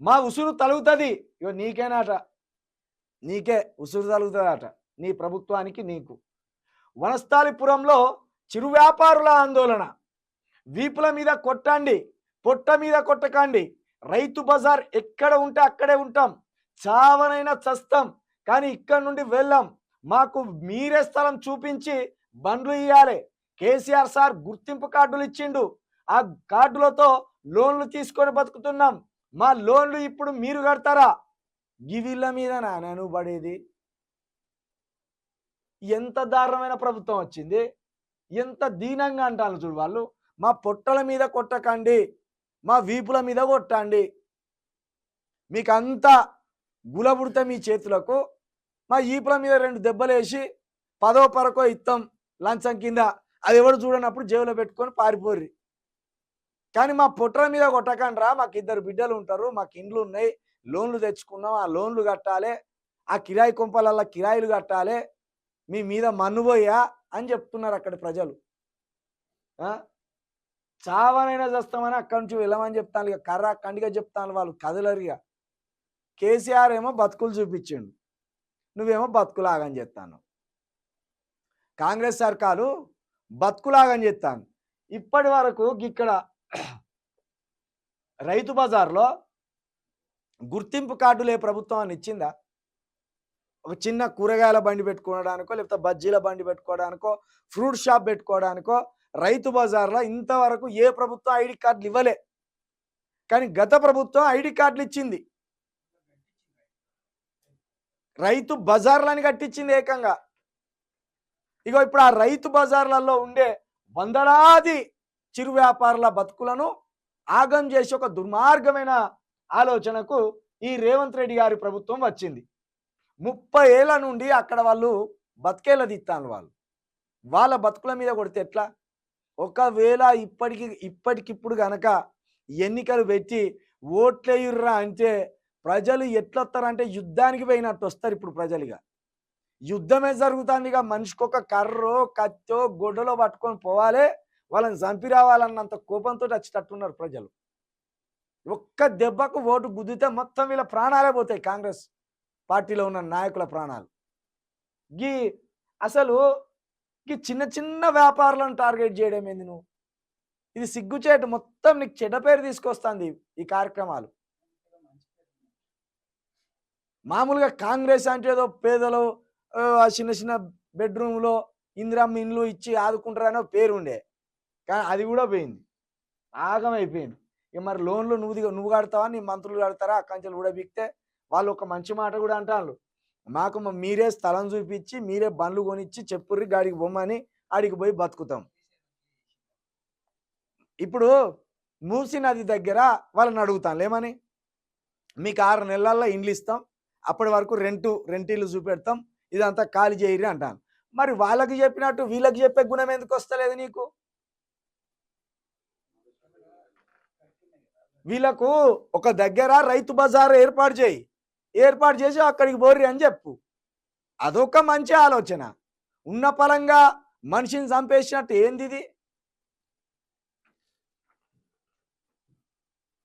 మా ఉసురు తలుగుతుంది. ఇగో నీకేనాట? నీకే ఉసురు తలుగుతుందట. నీ ప్రభుత్వానికి నీకు. వనస్థాలిపురంలో చిరు వ్యాపారుల ఆందోళన. వీపుల మీద కొట్టండి. పొట్ట మీద కొట్టకండి. రైతు బజార్ ఎక్కడ ఉంటే అక్కడే ఉంటాం. చావనైనా చస్తాం. కానీ ఇక్కడ నుండి వెళ్ళాం. మాకు మీరే స్థలం చూపించి బండ్లు ఇవ్వాలి కేసీఆర్ సార్ గుర్తింపు కార్డులు ఇచ్చిండు. ఆ కార్డులతో లోన్లు తీసుకొని బతుకుతున్నాం. మా లోన్లు ఇప్పుడు మీరు కడతారా? గివిళ్ళ మీద నాను పడేది? ఎంత దారుణమైన ప్రభుత్వం వచ్చింది? ఎంత దీనంగా అంటారు చూడు వాళ్ళు. మా పొట్టల మీద కొట్టకండి. మా వీపుల మీద కొట్టండి. మీకు అంత గులబుడితే మీ చేతులకు. మా ఈపుల మీద రెండు దెబ్బలు వేసి పదో పరకో ఇత్తం లంచం కింద. అది ఎవడు చూడనప్పుడు జేబులో పెట్టుకొని పారిపోర్రి. కానీ మా పొట్టల మీద కొట్టకండ్రా మాకు ఇద్దరు బిడ్డలు ఉంటారు మాకు ఇండ్లు ఉన్నాయి లోన్లు తెచ్చుకున్నాం ఆ లోన్లు కట్టాలి ఆ కిరాయి కొంపలల్లో కిరాయిలు కట్టాలి మీ మీద మన్నుపోయా అని చెప్తున్నారు అక్కడ ప్రజలు. చావనైనా చేస్తామని అక్కడి నుంచి వెళ్ళమని చెప్తాను ఇక కర్ర కండిగా చెప్తాను వాళ్ళు కదలరిగా కేసీఆర్ ఏమో బతుకులు చూపించిండు నువ్వేమో బతుకులాగని చెప్తాను. కాంగ్రెస్ సర్కారు బతుకులాగని చెప్తాను. ఇప్పటి వరకు ఇక్కడ రైతు బజార్లో గుర్తింపు కార్డులు ఏ ప్రభుత్వం అని ఇచ్చిందా? ఒక చిన్న కూరగాయల బండి పెట్టుకోవడానికో లేకపోతే బజ్జీల బండి పెట్టుకోవడానికో ఫ్రూట్ షాప్ పెట్టుకోవడానికో రైతు బజార్లో ఇంతవరకు ఏ ప్రభుత్వం ఐడి కార్డులు ఇవ్వలే. కానీ గత ప్రభుత్వం ఐడి కార్డులు ఇచ్చింది. రైతు బజార్లని కట్టించింది ఏకంగా. ఇగో ఇప్పుడు ఆ రైతు బజార్లలో ఉండే వందలాది చిరు వ్యాపారుల బతుకులను ఆగం చేసి ఒక దుర్మార్గమైన ఆలోచనకు ఈ రేవంత్ రెడ్డి గారి ప్రభుత్వం వచ్చింది. ముప్పై ఏళ్ళ నుండి అక్కడ వాళ్ళు బతికేలా తీస్తాను వాళ్ళు. వాళ్ళ బతుకుల మీద కొడితే ఎట్లా? ఒకవేళ ఇప్పటికి ఇప్పటికిప్పుడు గనక ఎన్నికలు పెట్టి ఓట్లేయుర్రా అంటే ప్రజలు ఎట్లొస్తారంటే యుద్ధానికి పోయినట్టు వస్తారు ఇప్పుడు ప్రజలుగా. యుద్ధమే జరుగుతుంది ఇక మనిషికి ఒక కర్రో కత్తో గొడ్డలో పట్టుకొని పోవాలి. వాళ్ళని చంపి రావాలన్నంత కోపంతో వచ్చేటట్టున్నారు ప్రజలు. ఒక్క దెబ్బకు ఓటు గుద్దితే మొత్తం వీళ్ళ ప్రాణాలే పోతాయి కాంగ్రెస్ పార్టీలో ఉన్న నాయకుల ప్రాణాలు. గీ అసలు ఈ చిన్న చిన్న వ్యాపారులను టార్గెట్ చేయడం ఏంది నువ్వు? ఇది సిగ్గుచేటు మొత్తం నీకు చెడ్డ పేరు తీసుకొస్తుంది ఈ కార్యక్రమాలు. మామూలుగా కాంగ్రెస్ అంటే ఏదో పేదలు ఆ, చిన్న చిన్న బెడ్రూమ్లో ఇందిరమ్మ ఇండ్లు ఇచ్చి ఆదుకుంటారనే పేరు ఉండే కానీ అది కూడా పోయింది. ఆగం అయిపోయింది. ఇక మరి లోన్లు నువ్వు దిగ- నువ్వు కడతావా? నీ మంత్రులు కడతారా? అక్కంచెలు కూడా బిక్తే వాళ్ళు ఒక మంచి మాట కూడా అంటారు మాకు మీరే స్థలం చూపించి మీరే బండ్లు కొనిచ్చి చెప్పుర్రి గాడికి బొమ్మని ఆడికి పోయి బతుకుతాం. ఇప్పుడు మూసి నది దగ్గర వాళ్ళని అడుగుతాను. లేమని మీకు ఆరు నెలల్లో ఇండ్లు ఇస్తాం. అప్పటి వరకు రెంటు రెంటిల్లు చూపెడతాం. ఇదంతా ఖాళీ చేయరి అంటాను. మరి వాళ్ళకి చెప్పినట్టు వీళ్ళకి చెప్పే గుణం ఎందుకు వస్తలేదు నీకు? వీళ్ళకు ఒక దగ్గర రైతు బజార్ ఏర్పాటు చేయి. ఏర్పాటు చేసి అక్కడికి పోర్రి అని చెప్పు. అదొక మంచి ఆలోచన. ఉన్న పరంగా మనిషిని చంపేసినట్టు ఏందిది